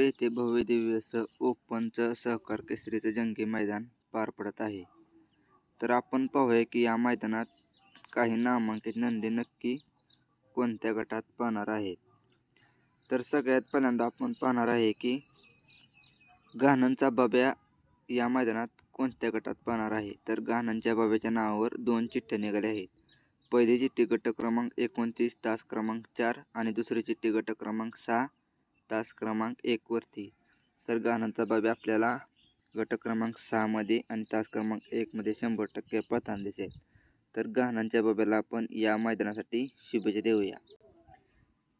येथे भव्यदिव्य असं ओपनचं सहकार केसरीचं जंगी मैदान पार पडत आहे. तर आपण पाहूया की या मैदानात काही नामांकित नंदी नक्की कोणत्या गटात पाहणार आहेत? तर सगळ्यात पहिल्यांदा आपण पाहणार आहे की गाणनचा बब्या या मैदानात कोणत्या गटात पाहणार आहे? तर गाणनच्या बब्याच्या नावावर दोन चिठ्ठ्या निघाल्या आहेत. पहिली चिठ्ठी गट क्रमांक एकोणतीस तास क्रमांक चार आणि दुसरी चिठ्ठी गट क्रमांक सहा. तास क्रमांक एकवरती तर गाणंचा बाबी आपल्याला. गट क्रमांक सहामध्ये आणि तास क्रमांक एकमध्ये शंभर टक्के पथान दिसेल. तर गहाणांच्या बाब्याला आपण या मैदानासाठी शुभेच्छा देऊया.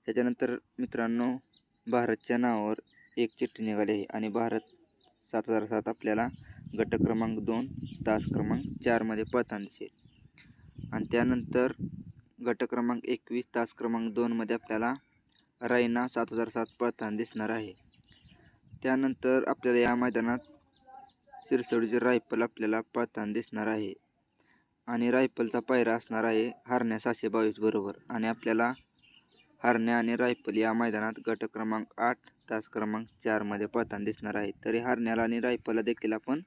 त्याच्यानंतर मित्रांनो भारतच्या नावावर एक चिठ्ठी निघाली आहे आणि भारत सात हजार सात आपल्याला गट क्रमांक दोन तास क्रमांक चारमध्ये पथान दिसेल. आणि त्यानंतर गट क्रमांक एकवीस तास क्रमांक दोनमध्ये आपल्याला रायना सात हजार सात पळताना दिसणार आहे. त्यानंतर आपल्याला या मैदानात शिरसोडीचे रायफल आपल्याला पळताना दिसणार आहे. आणि रायफलचा पायरा असणार आहे हरण्या सहाशे बावीस बरोबर. आणि आपल्याला हरण्या आणि रायफल या मैदानात गट क्रमांक आठ तास क्रमांक चारमध्ये पळताना दिसणार आहे. तरी हरण्याला आणि रायफलला देखील आपण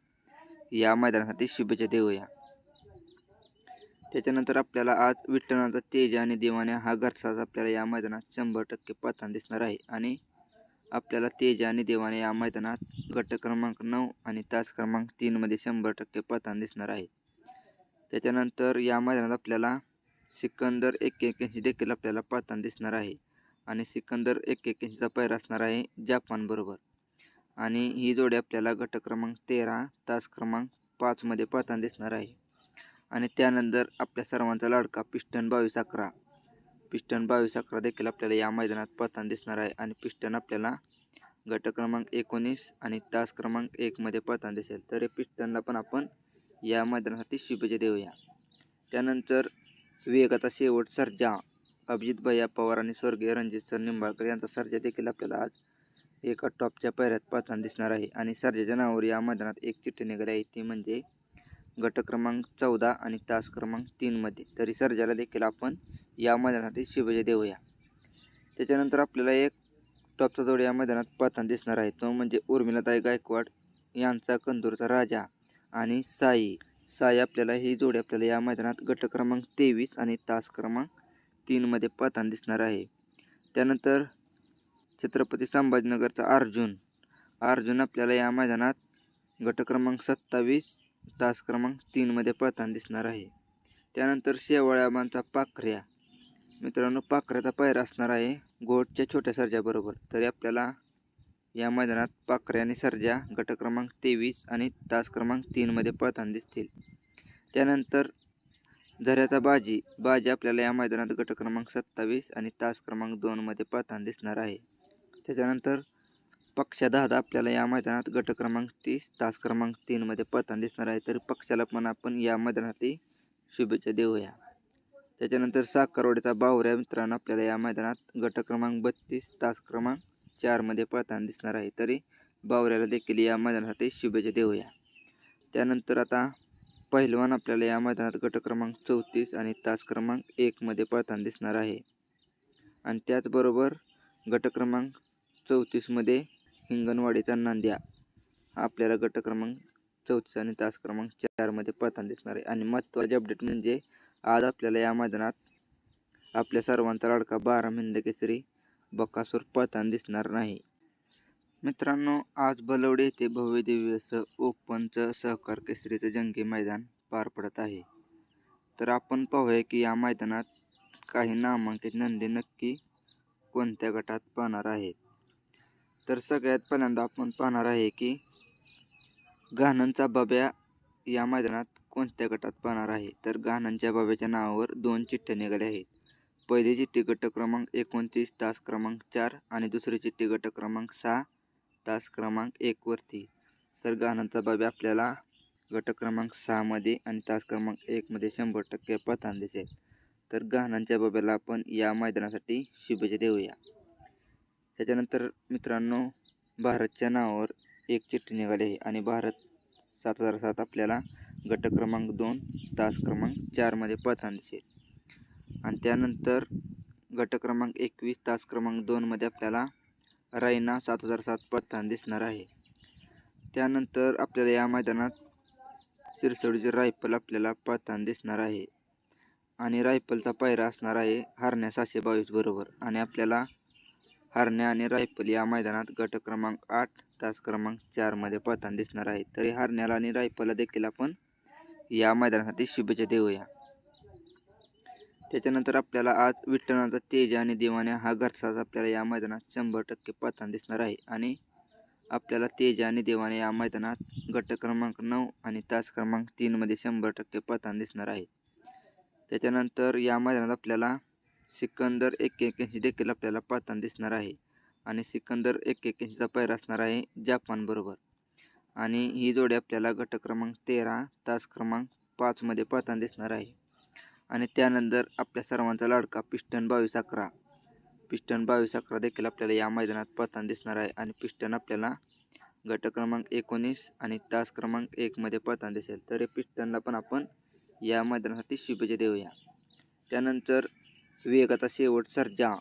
या मैदानासाठी शुभेच्छा देऊया. त्याच्यानंतर आपल्याला आज विठ्ठलाचा तेज आणि दिवाण्या हा घरचाच आपल्याला या मैदानात शंभर टक्के पतन दिसणार आहे. आणि आपल्याला तेज आणि देवाने या मैदानात गट क्रमांक नऊ आणि तास क्रमांक तीनमध्ये शंभर टक्के पतन दिसणार आहे. त्याच्यानंतर या मैदानात आपल्याला सिकंदर एक एक्याऐंशी देखील आपल्याला पतन दिसणार आहे. आणि सिकंदर एक एक्क्याऐंशीचा पैर असणार आहे जापानबरोबर आणि ही जोडी आपल्याला गट क्रमांक तेरा तास क्रमांक पाचमध्ये पतन दिसणार आहे. आणि त्यानंतर आपल्या सर्वांचा लाडका पिस्टन बावीस अकरा. पिस्टन बावीस अकरा देखील आपल्याला या मैदानात पळताना दिसणार आहे आणि पिस्टन आपल्याला गट क्रमांक एकोणीस आणि तास क्रमांक एकमध्ये पळताना दिसेल. तर पिस्टनला पण आपण या मैदानासाठी शुभेच्छा देऊया. त्यानंतर विवेकाचा शेवट सर्जा अभिजित भैया पवार आणि स्वर्गीय रणजित सर निंबाळकर यांचा सर्जा देखील आपल्याला आज एका टॉपच्या पैऱ्यात पळताना दिसणार आहे. आणि सर्जाच्या नावावर या मैदानात एक चिठ्ठी निघाली आहे. ती म्हणजे गट क्रमांक चौदा आणि तास क्रमांक तीनमध्ये तरी सर्जाला देखील आपण या मैदानासाठी शुभेच्छा देऊया. त्याच्यानंतर आपल्याला एक टॉपचा जोड या मैदानात पाहताना दिसणार आहे. तो म्हणजे उर्मिलाताई गायकवाड यांचा कंदूरचा राजा आणि साई. साई आपल्याला ही जोडी आपल्याला या मैदानात गट क्रमांक तेवीस आणि तास क्रमांक तीनमध्ये पाहताना दिसणार आहे. त्यानंतर छत्रपती संभाजीनगरचा अर्जुन. अर्जुन आपल्याला या मैदानात गट क्रमांक सत्तावीस तास क्रमांक तीनमध्ये पळताना दिसणार आहे. त्यानंतर शेवाळ्याबांचा पाखऱ्या. मित्रांनो पाखऱ्याचा पायरा असणार आहे गोटच्या छोट्या सर्जाबरोबर. तरी आपल्याला या मैदानात पाखऱ्या आणि सर्जा गट क्रमांक तेवीस आणि तास क्रमांक तीनमध्ये पळताना दिसतील. त्यानंतर झऱ्याचा बाजी. बाजी आपल्याला या मैदानात गट क्रमांक सत्तावीस आणि तास क्रमांक दोनमध्ये पळताना दिसणार आहे. त्याच्यानंतर पक्षा दहा आपल्याला या मैदानात गट क्रमांक तीस तास क्रमांक तीनमध्ये पतन दिसणार आहे. तर पक्षाला पण आपण या मैदानात शुभेच्छा देऊया. त्याच्यानंतर साखरवाडीचा बावऱ्या मित्रांनो आपल्याला या मैदानात गट क्रमांक बत्तीस तास क्रमांक चारमध्ये पळताना दिसणार आहे. तरी बावऱ्याला देखील या मैदानासाठी शुभेच्छा देऊया. त्यानंतर आता पहिलवान आपल्याला या मैदानात गट क्रमांक चौतीस आणि तास क्रमांक एकमध्ये पळताना दिसणार आहे. आणि त्याचबरोबर गट क्रमांक चौतीसमध्ये हिंगणवाडीचा नांद्या. आपल्याला गट क्रमांक चौतीस आणि तास क्रमांक चारमध्ये पळताना दिसणार आहे. आणि महत्त्वाचे अपडेट म्हणजे आज आपल्याला या मैदानात आपल्या सर्वांचा लाडका बारा मिंद केसरी बकासूर पळताना दिसणार नाही. मित्रांनो आज बलवडे येथे भव्य असं ओपनचं सहकार केसरीचं जंगी मैदान पार पडत आहे. तर आपण पाहूया की या मैदानात काही नामांकित नंदी नक्की कोणत्या गटात पाहणार आहेत? तर सगळ्यात पहिल्यांदा आपण पाहणार आहे की गाणंचा बब्या या मैदानात कोणत्या गटात पाहणार आहे? तर गाणंच्या बाब्याच्या नावावर दोन चिठ्ठ्या निघाल्या आहेत. पहिली चिठ्ठी गट क्रमांक एकोणतीस तास क्रमांक चार आणि दुसरी चिठ्ठी गट क्रमांक सहा तास क्रमांक एकवरती तर गाणंचा बाब्या आपल्याला गट क्रमांक सहामध्ये आणि तास क्रमांक एकमध्ये शंभर टक्के पथान दिसेल तर गाणांच्या बाब्याला आपण या मैदानासाठी शुभेच्छा देऊया. त्याच्यानंतर मित्रांनो भारतच्या नावावर एक चिठ्ठी निघाली आहे आणि भारत सात हजार सात आपल्याला गट क्रमांक दोन तास क्रमांक चारमध्ये पळताना दिसेल. आणि त्यानंतर गट क्रमांक एकवीस तास क्रमांक दोनमध्ये आपल्याला रायना सात हजार सात पळताना दिसणार आहे. त्यानंतर आपल्याला या मैदानात शिरसोडीचे रायफल आपल्याला पळताना दिसणार आहे. आणि रायफलचा पायरा असणार आहे हरण्या सहाशे बावीस बरोबर. आणि आपल्याला हरण्या आणि रायफल या मैदानात गट क्रमांक आठ तास क्रमांक चारमध्ये पळताना दिसणार आहे. तरी हरण्याला आणि रायफलला देखील आपण या मैदानासाठी शुभेच्छा देऊया. त्याच्यानंतर आपल्याला आज विठ्ठलाचा तेज आणि दिवाण्या हा घरचाच आपल्याला या मैदानात शंभर टक्के पळताना दिसणार आहे. आणि आपल्याला तेज आणि देवाने या मैदानात गट क्रमांक नऊ आणि तास क्रमांक तीनमध्ये शंभर टक्के पळताना दिसणार आहे. त्याच्यानंतर या मैदानात आपल्याला सिकंदर एक एक्याऐंशी देखील आपल्याला पळताना दिसणार आहे. आणि सिकंदर एक एक्याऐंशीचा पैर असणार आहे जापानबरोबर आणि ही जोडी आपल्याला गट क्रमांक तेरा तास क्रमांक पाचमध्ये पळताना दिसणार आहे. आणि त्यानंतर आपल्या सर्वांचा लाडका पिस्टन बावीस अकरा. पिस्टन बावीस अकरा देखील आपल्याला या मैदानात पळताना दिसणार आहे. आणि पिस्टन आपल्याला गट क्रमांक एकोणीस आणि तास क्रमांक एकमध्ये पळताना दिसेल. तर पिस्टनला पण आपण या मैदानासाठी शुभेच्छा देऊया. त्यानंतर वेगाचा शेवट सर्जा.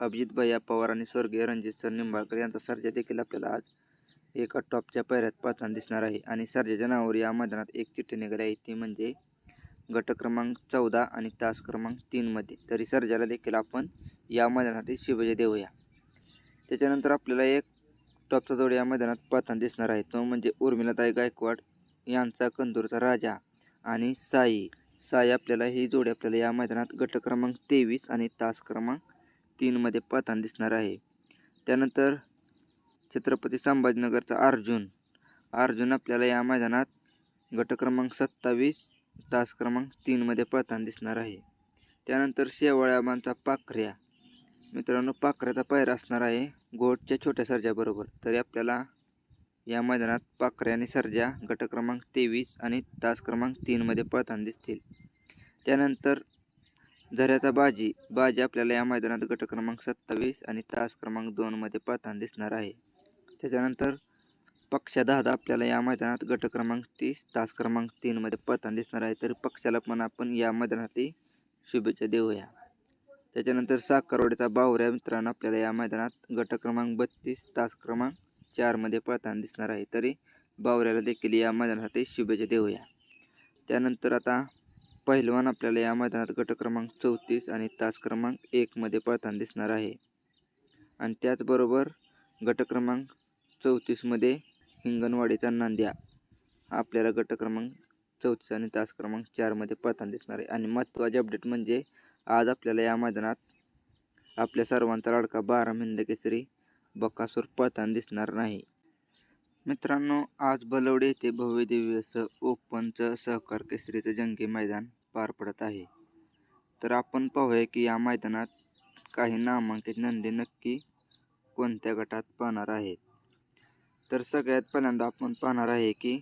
अभिजित भैया पवार आणि स्वर्गीय रणजित सर निंबाळकर यांचा सर्जा देखील आपल्याला आज एका टॉपच्या पायऱ्यात पळताना दिसणार आहे. आणि सर्जाच्या नावावर या मैदानात एक चिठ्ठी निघाली आहे. ती म्हणजे गट क्रमांक चौदा आणि तास क्रमांक तीनमध्ये तरी सर्जाला देखील आपण या मैदानासाठी शिवजय देऊया. त्याच्यानंतर आपल्याला एक टॉपचा जोड या मैदानात पळताना दिसणार आहे. तो म्हणजे उर्मिलाताई गायकवाड यांचा कंदूरचा राजा आणि साई. साई आपल्याला ही जोडी आपल्याला या मैदानात गट क्रमांक तेवीस आणि तास क्रमांक तीनमध्ये पळताना दिसणार आहे. त्यानंतर छत्रपती संभाजीनगरचा अर्जुन. अर्जुन आपल्याला या मैदानात गट क्रमांक सत्तावीस तास क्रमांक तीनमध्ये पळताना दिसणार आहे. त्यानंतर शेवाळ्याबांचा पाखऱ्या. मित्रांनो पाखऱ्याचा पायरा असणार आहे गोटच्या छोट्या सर्जाबरोबर. तरी आपल्याला या मैदानात पाखरे आणि सर्जा गट क्रमांक तेवीस आणि तास क्रमांक तीनमध्ये पळताना दिसतील. त्यानंतर झऱ्याचा बाजी बाजी आपल्याला या मैदानात गट क्रमांक सत्तावीस आणि तास क्रमांक दोनमध्ये पळताना दिसणार आहे. त्याच्यानंतर पक्षा दादा आपल्याला या मैदानात गट क्रमांक तीस तास क्रमांक तीनमध्ये पळताना दिसणार आहे. तर पक्षाला पण आपण या मैदानातही शुभेच्छा देऊया. त्याच्यानंतर साखरवाडीचा बावऱ्या मित्रांनो आपल्याला या मैदानात गट क्रमांक बत्तीस तास क्रमांक चारमध्ये पळताना दिसणार आहे. तरी बावऱ्याला देखील या मैदानासाठी शुभेच्छा देऊया. त्यानंतर आता पहिलवान आपल्याला या मैदानात गट क्रमांक चौतीस आणि तास क्रमांक एकमध्ये पळताना दिसणार आहे. आणि त्याचबरोबर गट क्रमांक चौतीसमध्ये हिंगणवाडीचा नांद्या हा आपल्याला गट क्रमांक चौतीस आणि तास क्रमांक चारमध्ये पळताना दिसणार आहे. आणि महत्त्वाचे अपडेट म्हणजे आज आपल्याला या मैदानात आपल्या सर्वांचा लाडका बारा मिंद केसरी बकासूर पळताना दिसणार नाही. मित्रांनो आज बलवडे येथे भव्य दिव्य असं ओपनचं सहकार केसरीचं जंगी मैदान पार पडत आहे. तर आपण पाहूया की या मैदानात काही नामांकित नंदी नक्की कोणत्या गटात पाहणार आहेत. तर सगळ्यात पहिल्यांदा आपण पाहणार आहे की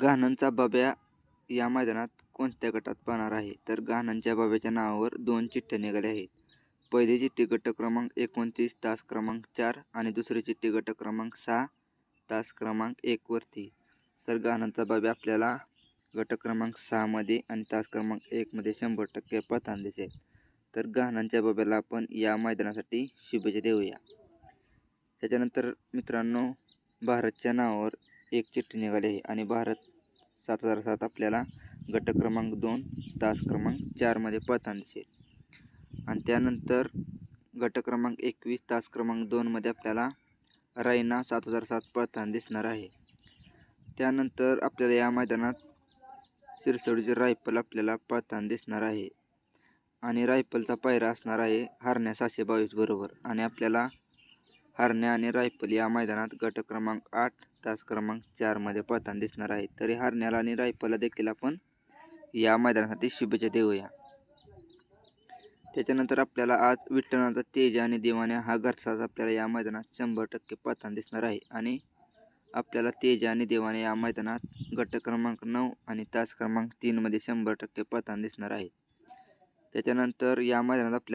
गाणंचा बब्या या मैदानात कोणत्या गटात पाहणार आहे? तर गाणंच्या बाब्याच्या नावावर दोन चिठ्ठ्या निघाल्या आहेत. पहिली चिठ्ठी गट क्रमांक एकोणतीस तास क्रमांक चार आणि दुसरी चिठ्ठी गट क्रमांक सहा तास क्रमांक एकवरती तर गाणंचा बाबी आपल्याला गट क्रमांक सहामध्ये आणि तास क्रमांक एकमध्ये शंभर टक्के पतान दिसेल. तर गहाणांच्या बाब्याला आपण या मैदानासाठी शुभेच्छा देऊया. त्याच्यानंतर मित्रांनो भारतच्या नावावर एक चिठ्ठी निघाली आहे आणि भारत सात हजार सात आपल्याला गट क्रमांक दोन तास क्रमांक चारमध्ये पळताना दिसेल. आणि त्यानंतर गट क्रमांक एकवीस तास क्रमांक दोनमध्ये आपल्याला रायना सात हजार सात पळताना दिसणार आहे. त्यानंतर आपल्याला या मैदानात शिरसोडीचे रायफल आपल्याला पळताना दिसणार आहे. आणि रायफलचा पायरा असणार आहे हरण्या सहाशे बावीस बरोबर. आणि आपल्याला हरण्या आणि रायफल या मैदानात गट क्रमांक आठ तास क्रमांक चारमध्ये पळताना दिसणार आहे. तरी हरण्याला आणि रायफलला देखील आपण या मैदानासाठी शुभेच्छा देऊया. त्याच्यानंतर आपल्याला आज विठ्ठलाचा तेज आणि दिवाण्या हा घरचाच आपल्याला या मैदानात शंभर टक्के पळताना दिसणार आहे. आणि आपल्याला तेज आणि देवाने या मैदानात गट क्रमांक नऊ आणि तास क्रमांक तीनमध्ये शंभर टक्के पळताना दिसणार आहे. त्याच्यानंतर या मैदानात आपल्या